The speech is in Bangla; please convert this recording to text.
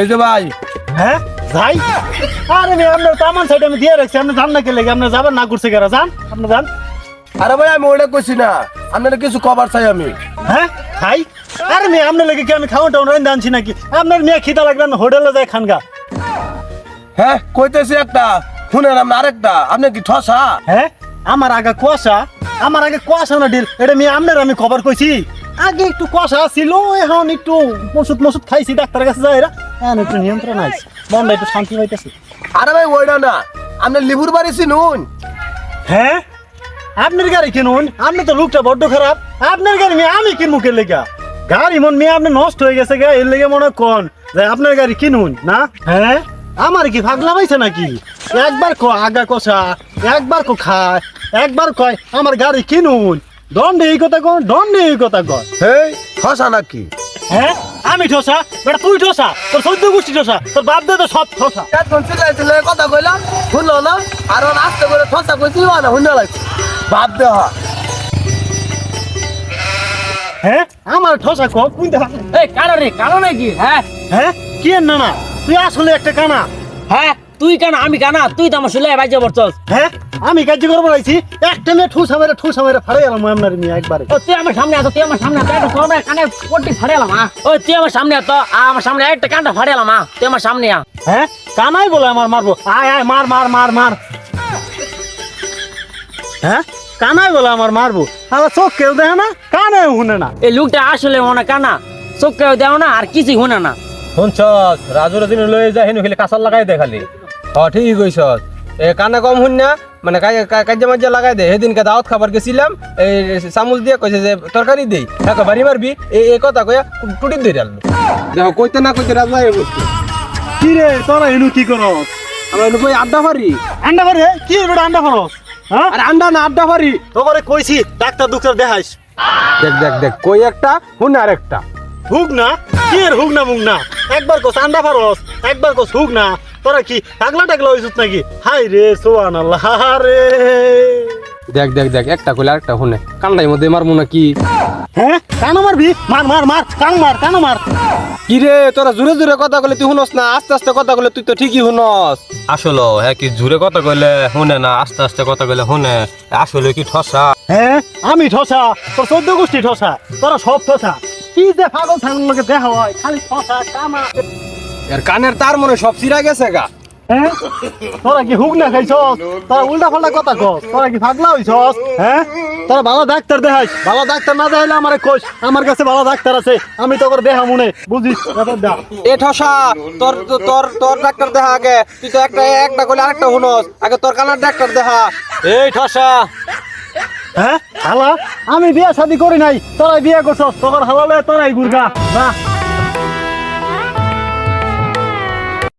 এই যে ভাই। হ্যাঁ? যাই আরে মেয়ে আপনার তো আমার সাইডে আমি দিয়ে রাখছি। আপনি যান না কে লেগে আপনি যাবেন না করছে কেরা যান আপনি যান। আরে ভাই আমি ওটা কইছি না। আপনার কিছু কভার চাই আমি। হ্যাঁ? খাই আরে মেয়ে আপনার লেগে কি আমি খাওয়া টাউন রাইন আনছি নাকি? আপনার মেয়ে খিদা লাগবে না হোটেলে যায় খানগা। হ্যাঁ কইতেছি একটা। শুনেন আপনি আরেকটা। আপনি কি ঠসা? হ্যাঁ? আমার আগে কুয়াশা আমার আগে কুয়াশা না ডিল। এটা মেয়ে আপনার আমি খবর কইছি। আগে একটু কুয়াশা ছিল এখন একটু ওষুধ মসুদ খাইছি ডাক্তারের কাছে যাই একটু নিয়ন্ত্রণ আছে। মনটা একটু শান্তি পাইতেছে। আরে ভাই ওইটা না আপনি লিবুর বাড়ি চিনুন। হ্যাঁ? আপনার গাড়ি কিনুন আপনি তো লুকটা বড্ড খারাপ। আপনার গাড়ি মেয়ে আমি কিনবো কে লেগা? গাড়ি মন মেয়ে আপনি নষ্ট হয়ে গেছে গা এর লেগে মনে হয় কোন। যে আপনার গাড়ি কিনুন না? হ্যাঁ? আমার কি ভাগ লাগাইছে নাকি? একবার কো আগা কষা একবার কো খায় একবার কয় আমার গাড়ি কিনুন। দণ্ডে এই কথা কন দণ্ডে এই কথা কন। হেই ঠসা নাকি? হ্যাঁ? আমি ঠোসা বেটা তুই ঠোসা তোর সদ্য গোষ্ঠী ঠোসা তোর বাপ দে তো সব ঠোসা। এখন শিখাইছিল কথা কইলাম শুনলো না আর ওর আস্তে করে ঠোসা কইছি না শুনে লাগছে। বাপ দে হ্যাঁ। আমার ঠোসা কো কোন দা এই কারণে কারণে কি নাকি হ্যাঁ? হ্যাঁ? কি এর না না তুই আসলে একটা কানা। হ্যাঁ? তুই কেন? আমি কানা? তুই তো আমার শুলে বাজে পড়ছস হ্যাঁ? আমি কার্য করব রাইছি একটা মেয়ে ঠুস মেরে ঠুস মেরে ফাড়ে গেলাম আপনার মেয়ে একবারে। ও তুই আমার সামনে আতো তুই আমার সামনে একটা সবাই কানে পট্টি ফাড়ালাম আ? ও তুই আমার সামনে আতো আ, আমার সামনে একটা কানটা ফাড়ালাম আ। তুই আমার সামনে আ হ্যাঁ? কানাই বলে আমার মারবো। আয় আয় মার মার মার মার। হ্যাঁ? কানাই বলে আমার মারবো। আমার চোখ কেউ দেখে না কানে শুনে না। এই লোকটা আসলে মনে কানা। চোখে দেও না আর কিছুই শুনে না। শুনছস? রাজুর দিন লয়ে যা হেনু খালি কাঁচাল লাগাই দে খালি। হ ঠিকই কইছস এ কানে কম শুন না মানে কাজে মাঝে লাগাই দে। সেদিনকে দাওয়াত খাবার গেছিলাম এই চামচ দিয়ে কইছে যে তরকারি দেই। তাকে বাড়ি মারবি এই এই কথা কইয়া টুটি দিয়ে আনলো দেখো কইতে না কইতে রাজা এই বস্তু কি রে তোরা এনু কি করস? আমরা এনে কই আড্ডা পারি আন্ডা ভরে কি বেটা আন্ডা ভরস হ্যাঁ? আরে আন্ডা না আড্ডা পারি তোকে কইছি ডাক্তার দুক্তার দেখাইস দেখ দেখ দেখ কই একটা হুন আর একটা হুক না কি এর হুক না মুখ না একবার কস আন্ডা ফারস একবার কস হুক না তোরা কি টাকলা টাকলা হইছিস নাকি? হাই রে সোয়ান আল্লাহ রে। দেখ দেখ দেখ একটা কইলে আরেকটা হুনে কান্ডাই মধ্যে মারমু না কি হ্যাঁ? কানো মারবি? মার মার মার কান মার কানো মার। কি রে তোরা জোরে জোরে কথা কইলে তুই শুনস না? আস্তে আস্তে কথা কইলে তুই তো ঠিকই শুনস। আসলে হ্যাঁ কি জোরে কথা কইলে শুনে না? আস্তে আস্তে কথা কইলে শুনে। আসলে কি ঠসা? হ্যাঁ আমি ঠসা। তোর চোদ্দ গোষ্ঠী ঠসা। তোরা সব ঠসা। কি যে পাগল ছাগল দেখা হয়। খালি ঠসা কামা। এর কানের তার মনে সব চিরা গেছে গা। হ্যাঁ? তোরা কি হুক না খাইছস? তোরা উল্টা পাল্টা কথা কস? তোরা কি পাগলা হইছস? হ্যাঁ? তোরা ভালো ডাক্তার দেখাইস? ভালো ডাক্তার না দেখাইলে আমারে কোষ আমার কাছে ভালো ডাক্তার আছে আমি তোকে দেখা মনে। বুঝিস? ব্যাপার দা। এ ঠসা তোর তোর তোর ডাক্তার দেখা আগে। তুই তো একটা একটা কইলে আরেকটা শুনস। আগে তোর কানের ডাক্তার দেখা এই ঠসা। হ্যাঁ? হালা? আমি বিয়া শাদি করি নাই তোরাই বিয়া করছস তোর হালালে তোরাই গুরগা না